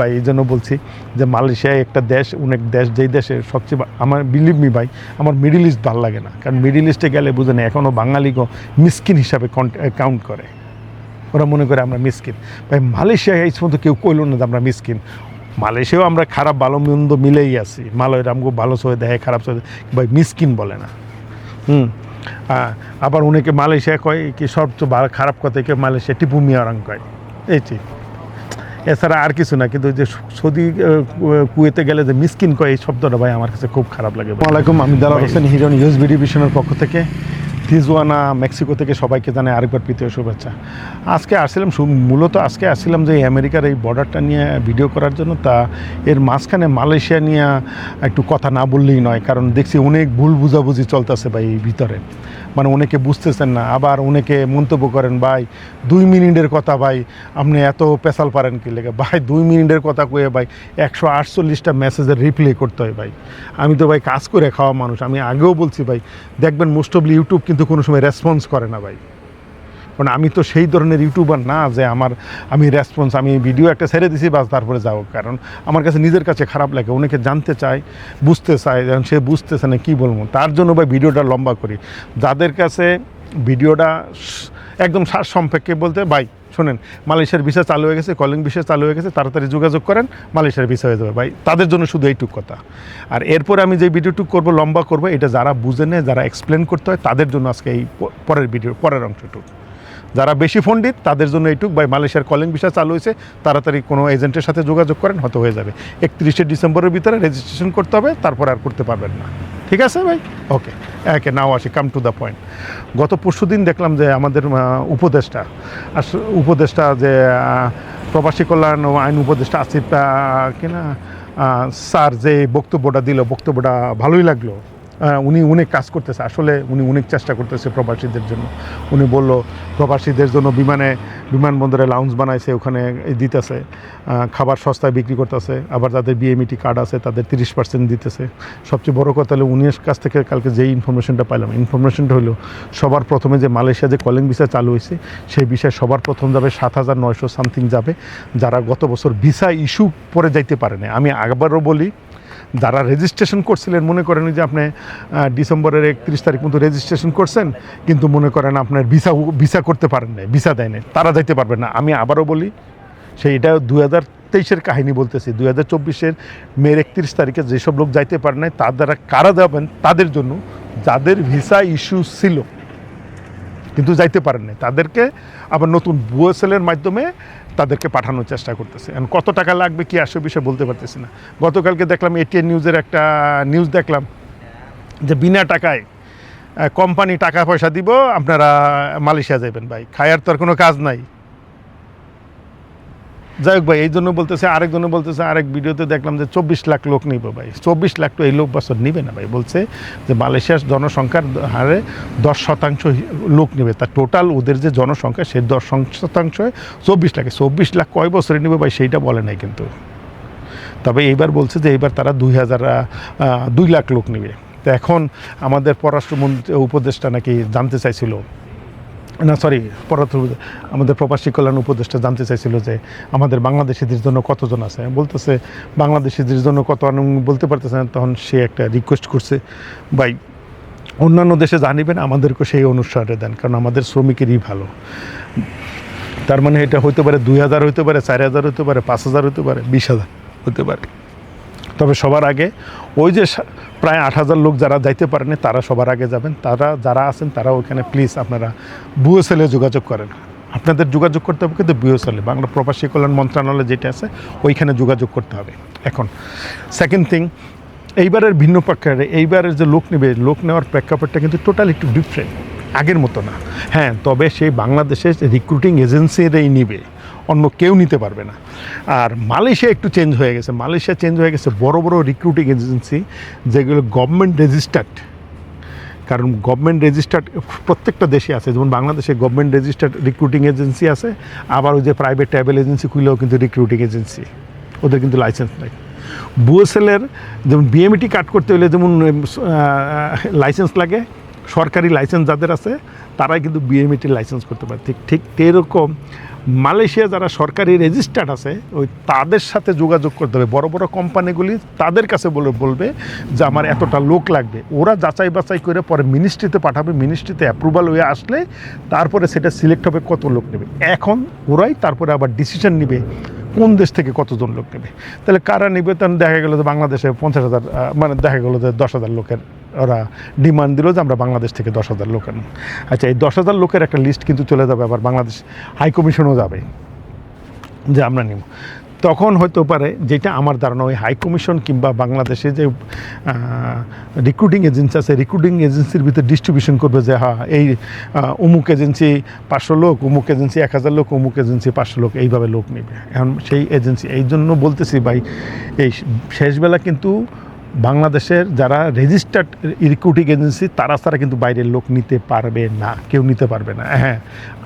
ভাই, এই জন্য বলছি যে মালয়েশিয়া একটা দেশ, অনেক দেশ, যেই দেশে সবচেয়ে আমার বিলিভ মি ভাই, আমার মিডিল ইস্ট ভালো লাগে না। কারণ মিডিল ইস্টে গেলে বুঝে না এখনও বাঙালিকে মিসকিন হিসাবে কাউন্ট করে। ওরা মনে করে আমরা মিসকিন ভাই মালয়েশিয়া এই পর্যন্ত কেউ কইল না যে আমরা মিসকিন মালয়েশিয়াও আমরা খারাপ, ভালো, মন্দ মিলেই আছি। মালয়ের আমগো ভালো সয়ে দেয় খারাপ সয়ে ভাই মিসকিন বলে না। হুম আবার অনেকে মালয়েশিয়া কয় কি, সবচেয়ে খারাপ কথা কেউ মালয়েশিয়া টিপু মিয়ারাং কয়। এই ঠিক। এছাড়া আর কিছু না, কিন্তু যে সৌদি কুয়েতে গেলে যে মিসকিন কয়, এই শব্দটা ভাই আমার কাছে খুব খারাপ লাগে আসসালামাইকুম আমি দালাল হোসেন হিরন ইউজ বিডি পক্ষ থেকে। তিজওয়ানা মেক্সিকো থেকে সবাইকে জানাই আরেকবার প্রীতীয় শুভেচ্ছা। আজকে আসছিলাম মূলত আজকে আসছিলাম যে আমেরিকার এই বর্ডারটা নিয়ে ভিডিও করার জন্য, তা এর মাঝখানে মালয়েশিয়া নিয়ে একটু কথা না বললেই নয়, কারণ দেখছি অনেক ভুল বুঝাবুঝি চলতেছে ভাই এই ভিতরে। মানে অনেকে বুঝতেছেন না, আবার অনেকে মন্তব্য করেন, ভাই, দুই মিনিটের কথা ভাই, আপনি এত পেশাল পারেন কি লেগে? ভাই, দুই মিনিটের কথা কয়ে ভাই, একশো আটচল্লিশটা মেসেজের রিপ্লে করতে হয় ভাই। আমি তো ভাই কাজ করে খাওয়া মানুষ, আমি আগেও বলছি ভাই, দেখবেন মোস্ট অফলি ইউটিউব কিন্তু কোনো সময় রেসপন্স করে না ভাই। কারণ আমি তো সেই ধরনের ইউটিউবার না যে আমার, আমি রেসপন্স আমি ভিডিও একটা ছেড়ে দিছি, বাস তারপরে যাও। কারণ আমার কাছে নিজের কাছে খারাপ লাগে, অনেকে জানতে চায়, বুঝতে চায় যেন সে বুঝতেছে না কী বলব। তার জন্য ভাই ভিডিওটা লম্বা করি। যাদের কাছে ভিডিওটা একদম সার সম্পর্কে বলতে, ভাই শোনেন, মালয়েশিয়ার ভিসা চালু হয়ে গেছে কলিং ভিসা চালু হয়ে গেছে, তাড়াতাড়ি যোগাযোগ করেন, মালয়েশিয়ার ভিসা হয়ে যাবে। ভাই, তাদের জন্য শুধু এইটুক কথা। আর এরপর আমি যে ভিডিওটুক করব, লম্বা করব, এটা যারা বুঝে নেয়, যারা এক্সপ্লেন করতে হয়, তাদের জন্য আজকে এই পরের ভিডিও পরের অংশটুকু। যারা বেশি পণ্ডিত, তাদের জন্য এইটুক। ভাই, মালয়েশিয়ার কলিং ভিসা চালু হয়েছে, তাড়াতাড়ি কোনো এজেন্টের সাথে যোগাযোগ করেন হয়তো হয়ে যাবে। একত্রিশে ডিসেম্বরের ভিতরে রেজিস্ট্রেশন করতে হবে, তারপর আর করতে পারবেন না। ঠিক আছে ভাই? ওকে একে নাও আসি কাম টু দ্য পয়েন্ট গত পরশু দিন দেখলাম যে আমাদের উপদেষ্টা, আস, উপদেষ্টা যে প্রবাসী কল্যাণ ও আইন উপদেষ্টা আসিফ কিনা স্যার যে বক্তব্যটা দিল, বক্তব্যটা ভালোই লাগল। উনি অনেক কাজ করতেছে। আসলে উনি অনেক চেষ্টা করতেছে প্রবাসীদের জন্য। উনি বলল, প্রবাসীদের জন্য বিমানে, বিমানবন্দরে লাউঞ্জ বানাইছে, ওখানে দিতেছে। খাবার সস্তায় বিক্রি করতেছে, আবার যাদের বিএমইটি কার্ড আছে, তাদের তিরিশ পার্সেন্ট দিতেছে। সবচেয়ে বড় কথা হলো, উনির কাছ থেকে কালকে যেই ইনফরমেশনটা পাইলাম ইনফরমেশনটা হলো, সবার প্রথমে যে মালয়েশিয়া যে কলিং ভিসা চালু হয়েছে, সেই বিষয়ে সবার প্রথম যাবে সাত হাজার নয়শো সামথিং যাবে, যারা গত বছর ভিসা ইস্যু পরে যাইতে পারে না আমি আবারও বলি যারা রেজিস্ট্রেশন করছিলেন, মনে করেন যে আপনি ডিসেম্বরের একত্রিশ তারিখ মতো রেজিস্ট্রেশন করছেন, কিন্তু মনে করেন আপনার ভিসা ভিসা করতে পারেন না ভিসা দেয় না তারা যাইতে পারবেন না। আমি আবারও বলি, সেইটা দু হাজার তেইশের কাহিনী বলতেছি দুই হাজার চব্বিশের মেয়ের একত্রিশ তারিখে যেসব লোক যাইতে পারে নাই, তার দ্বারা কারা যাবেন তাদের জন্য যাদের ভিসা ইস্যু ছিল, কিন্তু যাইতে পারেন নাই, তাদেরকে আবার নতুন বুয়েসেলের মাধ্যমে তাদেরকে পাঠানোর চেষ্টা করতেছে। এখন কত টাকা লাগবে কি আসবে বিষয়ে বলতে পারতেছি না। গতকালকে দেখলাম এটিএন নিউজের একটা নিউজ দেখলাম যে বিনা টাকায় কোম্পানি টাকা পয়সা দিব, আপনারা মালয়েশিয়া যাবেন ভাই। খায়ার তো আর কোনো কাজ নাই। যাই হোক ভাই, এই জন্য বলতেছে আরেকজনে বলতেছে, আরেক ভিডিওতে দেখলাম যে চব্বিশ লাখ লোক নিবে ভাই। চব্বিশ লাখ তো এই লোক বছর নিবে না ভাই, বলছে যে মালয়েশিয়ার জনসংখ্যার হারে দশ শতাংশ লোক নেবে। তার টোটাল ওদের যে জনসংখ্যা সে দশ শতাংশ চব্বিশ লাখে। চব্বিশ লাখ কয় বছরে নেবে ভাই, সেইটা বলে নাই কিন্তু। তবে এইবার বলছে যে এইবার তারা দুই হাজার দুই লাখ লোক নেবে। তো এখন আমাদের পররাষ্ট্রমন্ত্রী, উপদেষ্টা নাকি জানতে চাইছিল না সরি পররাষ্ট্র আমাদের প্রবাসী কল্যাণ উপদেষ্টা জানতে চাইছিল যে আমাদের বাংলাদেশিদের জন্য কতজন আছে। বলতেছে, বাংলাদেশিদের জন্য কত বলতে পারতেছে না, তখন সে একটা রিকোয়েস্ট করছে। বাই অন্যান্য দেশে জানিবেন আমাদেরকে সেই অনুসারে দেন, কারণ আমাদের শ্রমিকেরই ভালো। তার মানে এটা হতে পারে দুই হাজার হতে পারে, চার হাজার হতে পারে, পাঁচ হাজার হতে পারে, বিশ হাজার হতে পারে। তবে সবার আগে ওই যে প্রায় আট হাজার লোক যারা যাইতে পারেনি, তারা সবার আগে যাবেন। তারা যারা আছেন তারা ওইখানে প্লিজ আপনারা বুয়েসেলে যোগাযোগ করেন। আপনাদের যোগাযোগ করতে হবে কিন্তু বুয়েসেলে বাংলা প্রবাসী কল্যাণ মন্ত্রণালয় যেটা আছে, ওইখানে যোগাযোগ করতে হবে। এখন সেকেন্ড থিং এইবারের ভিন্ন পক্ষের এইবারের যে লোক নেবে, লোক নেওয়ার প্রেক্ষাপটটা কিন্তু টোটাল একটু ডিফারেন্ট আগের মতো না। হ্যাঁ তবে সেই বাংলাদেশের রিক্রুটিং এজেন্সিরাই নিবে। অন্য কেউ নিতে পারবে না। আর মালয়েশিয়া একটু চেঞ্জ হয়ে গেছে। মালয়েশিয়া চেঞ্জ হয়ে গেছে বড় বড় রিক্রুটিং এজেন্সি যেগুলো গভর্নমেন্ট রেজিস্টার্ড কারণ গভর্নমেন্ট রেজিস্টার্ড প্রত্যেকটা দেশে আছে। যেমন বাংলাদেশে গভর্নমেন্ট রেজিস্টার্ড রিক্রুটিং এজেন্সি আছে। আবার ওই যে প্রাইভেট ট্রাভেল এজেন্সি খুললেও কিন্তু রিক্রুটিং এজেন্সি ওদের কিন্তু লাইসেন্স নেই। বুয়েসেলের যেমন বিএমটি কাট করতে হলে যেমন লাইসেন্স লাগে। সরকারি লাইসেন্স যাদের আছে, তারাই কিন্তু বিএমইটির লাইসেন্স করতে পারে। ঠিক ঠিক এরকম মালয়েশিয়া যারা সরকারি রেজিস্টার্ড আছে, ওই তাদের সাথে যোগাযোগ করতে হবে। বড় বড় কোম্পানিগুলি তাদের কাছে বলে, বলবে যে আমার এতটা লোক লাগবে। ওরা যাচাই বাছাই করে পরে মিনিস্ট্রিতে পাঠাবে মিনিস্ট্রিতে অ্যাপ্রুভাল হয়ে আসলে তারপরে সেটা সিলেক্ট হবে কত লোক নেবে। এখন ওরাই তারপরে আবার ডিসিশন নিবে কোন দেশ থেকে কতজন লোক নেবে। তাহলে কারা নিবে? তখন দেখা গেলো যে বাংলাদেশে পঞ্চাশ হাজার মানে দেখা গেলো যে দশ হাজার লোকের ওরা ডিমান্ড দিল যে আমরা বাংলাদেশ থেকে দশ হাজার লোক আনব। আচ্ছা এই দশ হাজার লোকের একটা লিস্ট কিন্তু চলে যাবে, আবার বাংলাদেশ হাই কমিশনও যাবে যে আমরা নিব। তখন হয়তো পারে যেটা আমার ধারণা, ওই হাই কমিশন কিংবা বাংলাদেশে যে রিক্রুটিং এজেন্সি আছে রিক্রুটিং এজেন্সির ভিতরে ডিস্ট্রিবিউশন করবে যে হ্যাঁ এই অমুক এজেন্সি পাঁচশো লোক, অমুক এজেন্সি এক হাজার লোক, অমুক এজেন্সি পাঁচশো লোক, এইভাবে লোক নেবে। এখন সেই এজেন্সি এই জন্য বলতেছি ভাই, এই শেষবেলা কিন্তু বাংলাদেশের যারা রেজিস্টার্ড রিক্রুটিং এজেন্সি তারা ছাড়া কিন্তু বাইরের লোক নিতে পারবে না, কেউ নিতে পারবে না। হ্যাঁ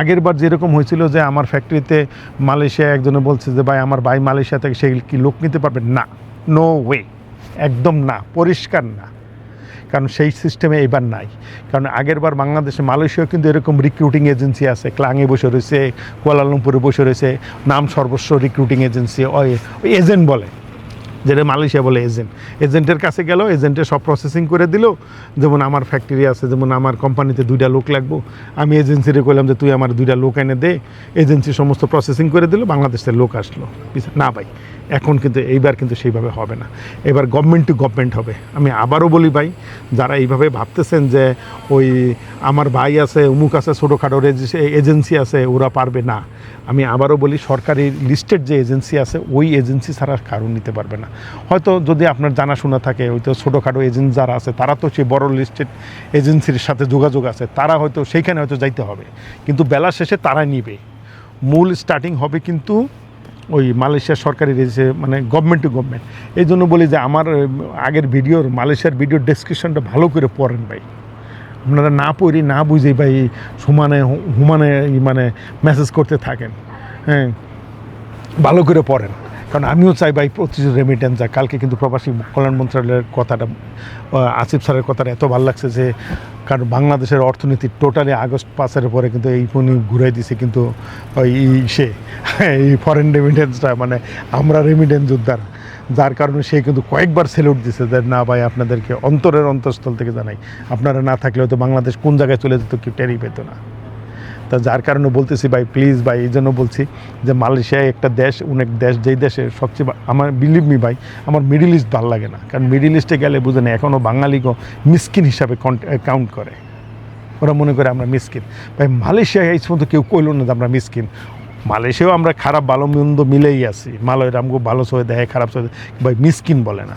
আগের বার যেরকম হয়েছিল যে আমার ফ্যাক্টরিতে মালয়েশিয়া একজনে বলছে যে, ভাই, আমার ভাই মালয়েশিয়া থেকে সে কি লোক নিতে পারবে? না নো ওয়ে একদম না, পরিষ্কার না। কারণ সেই সিস্টেমে এবার নাই। কারণ আগের বার বাংলাদেশে মালয়েশিয়াও কিন্তু এরকম রিক্রুটিং এজেন্সি আছে ক্লাঙে বসে রয়েছে কুয়ালালামপুরে বসে রয়েছে, নাম সর্বস্ব রিক্রুটিং এজেন্সি ওই এজেন্ট বলে। যেটা মালয়েশিয়া বলে এজেন্ট এজেন্টের কাছে গেল এজেন্টে সব প্রসেসিং করে দিল। যেমন আমার ফ্যাক্টরি আছে, যেমন আমার কোম্পানিতে দুইটা লোক লাগবো। আমি এজেন্সিতে কইলাম যে, তুই আমার দুইটা লোক এনে দে। এজেন্সি সমস্ত প্রসেসিং করে দিল, বাংলাদেশের লোক আসলো। না ভাই এখন কিন্তু এইবার কিন্তু সেইভাবে হবে না। এবার গভর্নমেন্ট টু গভর্নমেন্ট হবে। আমি আবারও বলি ভাই, যারা এইভাবে ভাবতেছেন যে ওই আমার ভাই আছে উমুক আছে, ছোটোখাটো এজেন্সি আছে, ওরা পারবে না। আমি আবারও বলি, সরকারি লিস্টেড যে এজেন্সি আছে, ওই এজেন্সি ছাড়া কারণ নিতে পারবে না। হয়তো যদি আপনার জানাশোনা থাকে ওই তো ছোটোখাটো এজেন্ট যারা আছে, তারা তো সেই বড় লিস্টেড এজেন্সির সাথে যোগাযোগ আছে। তারা হয়তো সেইখানে হয়তো যাইতে হবে। কিন্তু বেলা শেষে তারা নিবে। মূল স্টার্টিং হবে কিন্তু ওই মালয়েশিয়ার সরকারি রেজিস্ট্রে মানে গভর্নমেন্ট টু গভর্নমেন্ট এই জন্য বলি যে, আমার আগের ভিডিওর মালয়েশিয়ার ভিডিওর ডেসক্রিপশনটা ভালো করে পড়েন ভাই। আপনারা না পড়ি, না বুঝে ভাই, সমানে, হুমানে মানে মেসেজ করতে থাকেন। হ্যাঁ ভালো করে পড়েন। কারণ আমিও চাই ভাই প্রচুর রেমিটেন্স যায় কালকে কিন্তু প্রবাসী কল্যাণ মন্ত্রণালয়ের কথাটা আসিফ স্যারের কথাটা এত ভালো লাগছে যে, কারণ বাংলাদেশের অর্থনীতি টোটালি আগস্ট পাসের পরে কিন্তু এই উনি ঘুরাই দিছে কিন্তু, ওই সে এই ফরেন রেমিটেন্সটা মানে আমরা রেমিটেন্স যোদ্ধার। যার কারণে সে কিন্তু কয়েকবার সেলুট দিছে যে, না ভাই, আপনাদেরকে অন্তরের অন্তঃস্থল থেকে জানাই। আপনারা না থাকলে হয়তো বাংলাদেশ কোন জায়গায় চলে যেত কেউ টেরি পেত না। তা যার কারণে বলতেছি ভাই প্লিজ ভাই, এই জন্য বলছি যে মালয়েশিয়া একটা দেশ, অনেক দেশ, যেই দেশে সবচেয়ে আমার বিলিভ মি ভাই, আমার মিডিল ইস্ট ভালো লাগে না। কারণ মিডিল ইস্টে গেলে বুঝেন এখনও বাঙালিকে মিসকিন হিসাবে কাউন্ট করে। ওরা মনে করে আমরা মিসকিন ভাই মালয়েশিয়া এই পর্যন্ত কেউ কইল না যে আমরা মিসকিন মালয়েশিয়াও আমরা খারাপ, ভালো, মন্দ মিলেই আছি। মালয়ের আমগো ভালো সয়ে দেয় খারাপ দেয় ভাই মিসকিন বলে না।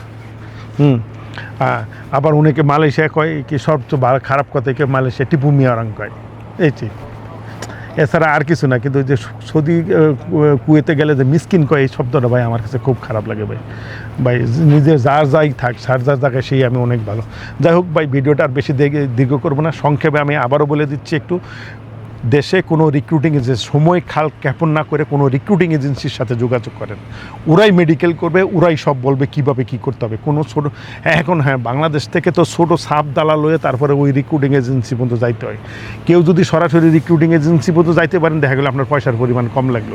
হুম আবার অনেকে মালয়েশিয়া কয় কি, সবচেয়ে খারাপ কথা কেউ মালয়েশিয়া টিপু মিয়ারাং কয়। এই ঠিক। এছাড়া আর কিছু না, কিন্তু যে সৌদি কুয়েতে গেলে যে মিসকিন কয়, এই শব্দটা ভাই আমার কাছে খুব খারাপ লাগে ভাই। ভাই নিজে যার যাই থাক যার যার থাকে সেই আমি অনেক ভালো। যাই হোক ভাই, ভিডিওটা আর বেশি দীর্ঘ- দীর্ঘ করব না। সংক্ষেপে আমি আবারও বলে দিচ্ছি একটু। দেশে কোনো রিক্রুটিং এজেন্সি সময় খাল জ্ঞাপন না করে কোনো রিক্রুটিং এজেন্সির সাথে যোগাযোগ করেন। ওরাই মেডিকেল করবে, ওরাই সব বলবে কীভাবে কি করতে হবে। কোনো ছোটো এখন হ্যাঁ বাংলাদেশ থেকে তো ছোটো সাপ দালাল হয়ে তারপরে ওই রিক্রুটিং এজেন্সি পর্যন্ত যাইতে হয়। কেউ যদি সরাসরি রিক্রুটিং এজেন্সি পর্যন্ত যাইতে পারেন, দেখা গেলো আপনার পয়সার পরিমাণ কম লাগল।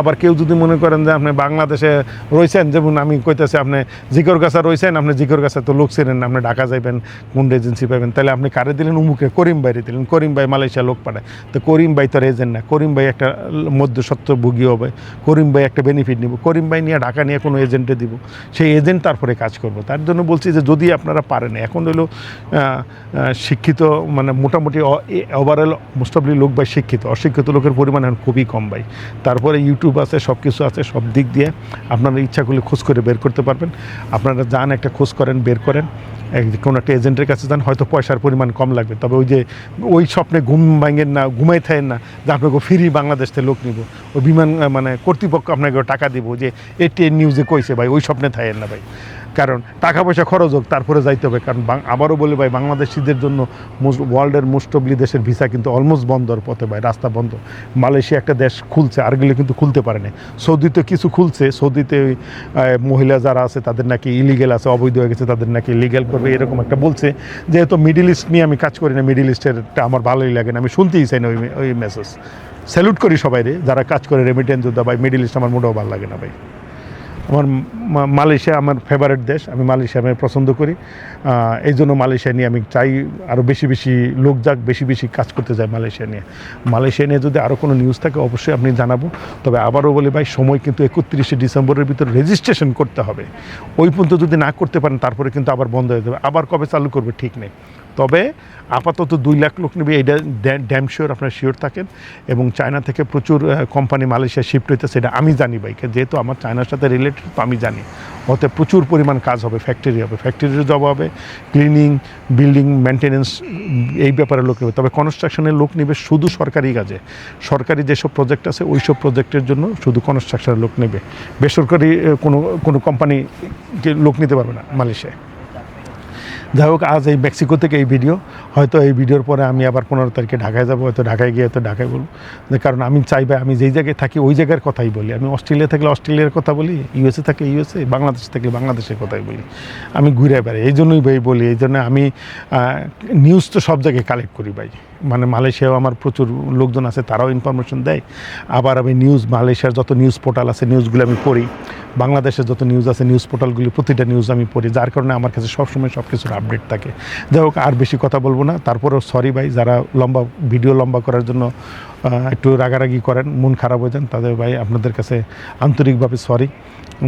আবার কেউ যদি মনে করেন যে আপনি বাংলাদেশে রয়েছেন, যেমন আমি কইতেছি আপনি জিকর গাছা রয়েছেন, আপনি জিকর গাছা তো লোক ছিলেন আপনি ঢাকা যাইবেন, কোন এজেন্সি পাবেন তাহলে আপনি কারে দিলেন? উমুকে করিম বাইরে দিলেন করিম ভাই মালয়েশিয়া লোক পাঠায়। তো করিম ভাই তো এজেন্ট না। করিম ভাই একটা মধ্যসত্ত্ব ভুগি হবে। করিম ভাই একটা বেনিফিট নিব। করিম ভাই নিয়ে ঢাকা নিয়ে কোনো এজেন্টে দিব। সেই এজেন্ট তারপরে কাজ করব। তার জন্য বলছি যে যদি আপনারা পারেন, এখন হলো শিক্ষিত মানে মোটামুটি ওভারঅল মোস্ট অফলি লোক ভাই শিক্ষিত। অশিক্ষিত লোকের পরিমাণ এখন খুবই কম ভাই। তারপরে ইউটিউব আছে সব কিছু আছে, সব দিক দিয়ে আপনারা ইচ্ছা করলে খোঁজ করে বের করতে পারবেন। আপনারা যান একটা খোঁজ করেন, বের করেন। কোনো একটা এজেন্টের কাছে যান, হয়তো পয়সার পরিমাণ কম লাগবে। তবে ওই যে ওই স্বপ্নে ঘুম ভাঙেন না, ঘুমাই থাকেন না, যে আপনাকে ফিরি বাংলাদেশ থেকে লোক নিব। ওই বিমান মানে কর্তৃপক্ষ আপনাকে টাকা দিব যে এটি নিউজে কইছে, ভাই, ওই স্বপ্নে থাকেন না, ভাই। কারণ টাকা পয়সা খরচ হোক, তারপরে যাইতে হবে। কারণ আবারও বলি ভাই, বাংলাদেশিদের জন্য ওয়ার্ল্ডের মোস্ট অবলি দেশের ভিসা কিন্তু অলমোস্ট বন্ধর পথে ভাই, রাস্তা বন্ধ মালয়েশিয়া একটা দেশ খুলছে আরগুলো কিন্তু খুলতে পারেনি সৌদিতে কিছু খুলছে, সৌদিতে মহিলা যারা আছে, তাদের নাকি ইলিগেল আছে, অবৈধ হয়ে গেছে, তাদের নাকি লিগেল করবে, এরকম একটা বলছে। যেহেতু মিডিল ইস্ট নিয়ে আমি কাজ করি না মিডিল ইস্টেরটা আমার ভালোই লাগে না, আমি শুনতেই চাই না ওই ওই মেসেজ স্যালুট করি সবাই রে যারা কাজ করে রেমিটেন্স যোদ্ধা ভাই মিডিল ইস্ট আমার মোটেও ভালো লাগে না ভাই। আমার মালয়েশিয়া আমার ফেভারিট দেশ, আমি মালয়েশিয়া আমি পছন্দ করি। এই জন্য মালয়েশিয়া নিয়ে আমি চাই আরও বেশি বেশি লোক যাক, বেশি বেশি কাজ করতে চাই মালয়েশিয়া নিয়ে। মালয়েশিয়া নিয়ে যদি আরও কোনো নিউজ থাকে, অবশ্যই আপনি জানাব। তবে আবারও বলি ভাই, সময় কিন্তু একত্রিশে ডিসেম্বরের ভিতর রেজিস্ট্রেশন করতে হবে। ওই পর্যন্ত যদি না করতে পারেন, তারপরে কিন্তু আবার বন্ধ হয়ে যাবে। আবার কবে চালু করবে, ঠিক নেই। তবে আপাতত দুই লাখ লোক নেবে এটা ড্যাম শিওর, আপনার শিওর থাকেন। এবং চায়না থেকে প্রচুর কোম্পানি মালয়েশিয়া শিফট হইতে সেটা আমি জানি ভাই। যেহেতু আমার চায়নার সাথে রিলেটেড তো আমি জানি। ওতে প্রচুর পরিমাণ কাজ হবে ফ্যাক্টরি হবে। ফ্যাক্টরির জব হবে ক্লিনিং বিল্ডিং মেনটেনেন্স এই ব্যাপারে লোক নেবে। তবে কনস্ট্রাকশনের লোক নেবে শুধু সরকারি কাজে। সরকারি যেসব প্রজেক্ট আছে ওই সব প্রজেক্টের জন্য শুধু কনস্ট্রাকশনের লোক নেবে। বেসরকারি কোনো কোনো কোম্পানি লোক নিতে পারবে না মালয়েশিয়ায়। যাই হোক, আজ এই মেক্সিকো থেকে এই ভিডিও। হয়তো এই ভিডিওর পরে আমি আবার পনেরো তারিখে ঢাকায় যাব, হয়তো ঢাকায় গিয়ে হয়তো ঢাকায় বলব। কারণ আমি চাইবে আমি যেই জায়গায় থাকি ওই জায়গার কথাই বলি। আমি অস্ট্রেলিয়া থাকলে অস্ট্রেলিয়ার কথা বলি, ইউএসএ থাকলে ইউএসএ, বাংলাদেশ থাকলে বাংলাদেশের কথাই বলি। আমি ঘুরে বেড়াই, এই জন্যই ভাই বলি, এই জন্য আমি নিউজ তো সব জায়গায় কালেক্ট করি ভাই। মানে মালয়েশিয়াও আমার প্রচুর লোকজন আছে, তারাও ইনফরমেশন দেয়। আবার আমি নিউজ মালয়েশিয়ার যত নিউজ পোর্টাল আছে নিউজগুলো আমি পড়ি। বাংলাদেশের যত নিউজ আছে নিউজ পোর্টালগুলি প্রতিটা নিউজ আমি পড়ি, যার কারণে আমার কাছে সবসময় সব কিছুর আপডেট থাকে। যাই হোক, আর বেশি কথা বলব না। তারপরেও সরি ভাই, যারা লম্বা ভিডিও লম্বা করার জন্য একটু রাগারাগি করেন, মন খারাপ হয়ে যান, তাদের ভাই, আপনাদের কাছে আন্তরিকভাবে সরি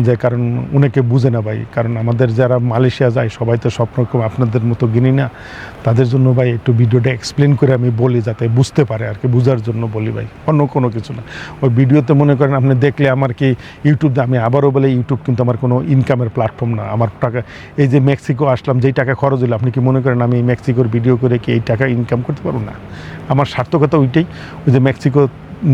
যে কারণ অনেকে বুঝে না ভাই, কারণ আমাদের যারা মালয়েশিয়া যায়, সবাই তো সব রকম আপনাদের মতো গিনি না। তাদের জন্য ভাই, একটু ভিডিওটা এক্সপ্লেন করে আমি বলি, যাতে বুঝতে পারে আর কি, বোঝার জন্য বলি ভাই। অন্য কোনো কিছু না। ওই ভিডিওতে মনে করেন, আপনি দেখলে আমার কি ইউটিউবে আমি আবারও বলে ইউটিউব কিন্তু আমার কোনো ইনকামের প্ল্যাটফর্ম না। আমার টাকা, এই যে মেক্সিকো আসলাম, যেই টাকা খরচ হলো, আপনি কি মনে করেন আমি মেক্সিকোর ভিডিও করে কি এই টাকা ইনকাম করতে পারব? না। আমার সার্থকতা ওইটাই, ওই যে মেক্সিকো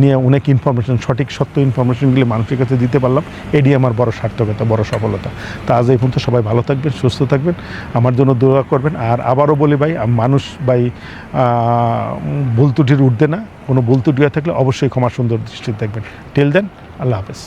নিয়ে অনেক ইনফরমেশন সঠিক, সত্য ইনফরমেশনগুলি মানুষের কাছে দিতে পারলাম এটি আমার বড় সার্থকতা, বড় সফলতা। তা আজ এই পর্যন্ত সবাই ভালো থাকবেন, সুস্থ থাকবেন, আমার জন্য দোয়া করবেন। আর আবারও বলি ভাই, মানুষ ভাই ভুল ত্রুটির উঠবে না। কোনো ভুল ত্রুটি থাকলে অবশ্যই ক্ষমা সুন্দর দৃষ্টিতে দেখবেন। টেল দেন আল্লাহ হাফেজ।